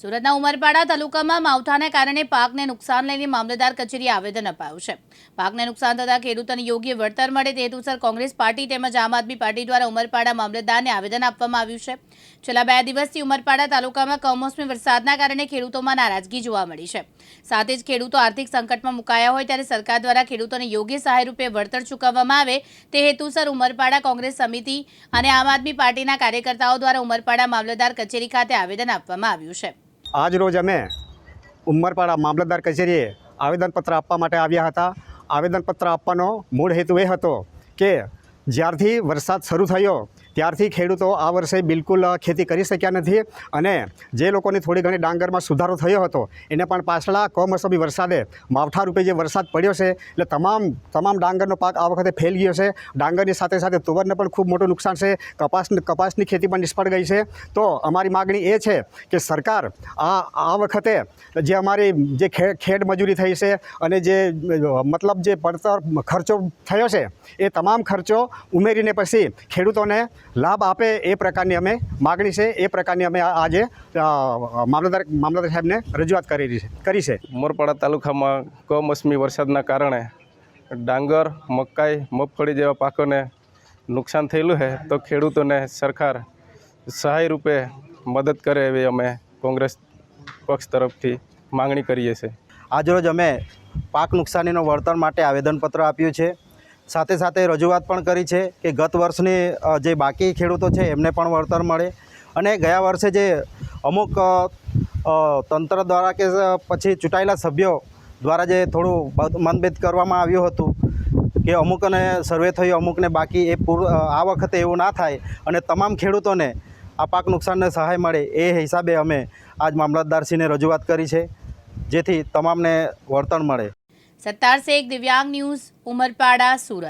સુરતના ઉમરપાડા તાલુકામાં માવઠાને કારણે પાકને નુકસાન લઈને મામલતદાર કચેરીએ આવેદન અપાયું છે. પાકને નુકસાન થતાં ખેડૂતોને યોગ્ય વળતર મળે તે હેતુસર કોંગ્રેસ પાર્ટી તેમજ આમ આદમી પાર્ટી દ્વારા ઉમરપાડા મામલતદારને આવેદન આપવામાં આવ્યું છે. છેલ્લા બે દિવસથી ઉમરપાડા તાલુકામાં કમોસમી વરસાદના કારણે ખેડૂતોમાં નારાજગી જોવા મળી છે. સાથે જ ખેડૂતો આર્થિક સંકટમાં મુકાયા હોય ત્યારે સરકાર દ્વારા ખેડૂતોને યોગ્ય સહાય રૂપે વળતર ચૂકવવામાં આવે તે હેતુસર ઉમરપાડા કોંગ્રેસ સમિતિ અને આમ આદમી પાર્ટીના કાર્યકર્તાઓ દ્વારા ઉમરપાડા મામલતદાર કચેરી ખાતે આવેદન આપવામાં આવ્યું છે. આજ રોજ અમે ઉમરપાડા મામલતદાર કચેરીએ આવેદનપત્ર આપવા માટે આવ્યા હતા. આવેદનપત્ર આપવાનો મૂળ હેતુ એ હતો કે જ્યારથી વરસાદ શરૂ થયો ત્યારથી ખેડૂતો આ વર્ષે બિલકુલ ખેતી કરી શક્યા નથી અને જે લોકોની થોડી ઘણી ડાંગરમાં સુધારો થયો હતો, એને પણ પાછલા કમોસમી વરસાદે માવઠા રૂપે જે વરસાદ પડ્યો છે, એટલે તમામ તમામ ડાંગરનો પાક આ વખતે ફેલ ગયો છે. ડાંગરની સાથે સાથે તુવરને પણ ખૂબ મોટું નુકસાન છે. કપાસ, કપાસની ખેતી પણ નિષ્ફળ ગઈ છે. તો અમારી માગણી એ છે કે સરકાર આ આ વખતે જે અમારી જે ખેડ મજૂરી થઈ છે અને જે, મતલબ જે પડતર ખર્ચો થયો છે, એ તમામ ખર્ચો ઉમેરીને પછી ખેડૂતોને લાભ આપે એ પ્રકારની અમે માગણી છે એ પ્રકારની અમે આજે મામલતદાર મામલતદાર સાહેબને રજૂઆત કરી છે કરી છે. ઉમરપાડા તાલુકામાં કમોસમી વરસાદના કારણે ડાંગર મકાઈ મગફળી જેવા પાકોને નુકસાન થયેલું છે તો ખેડૂતોને સરકાર સહાય રૂપે મદદ કરે એવી અમે કોંગ્રેસ પક્ષ તરફથી માંગણી કરીએ છીએ. આજરોજ અમે પાક નુકસાનીનો વળતર માટે આવેદનપત્ર આપ્યું છે. સાથે સાથે રજૂઆત પણ કરી છે કે ગત વર્ષની જે બાકી ખેડૂતો છે એમને પણ વળતર મળે. અને ગયા વર્ષે જે અમુક તંત્ર દ્વારા કે પછી ચૂંટાયેલા સભ્યો દ્વારા જે થોડું મતભેદ કરવામાં આવ્યું હતું કે અમુકને સર્વે થયું, અમુકને બાકી એ પૂર આ વખતે એવું ના થાય અને તમામ ખેડૂતોને આ પાક નુકસાનને સહાય મળે એ હિસાબે અમે આજ મામલતદારશ્રીને રજૂઆત કરી છે, જેથી તમામને વળતર મળે. સત્તાર શેખ દિવ્યાંગ ન્યૂઝ ઉમરપાડા સુરત.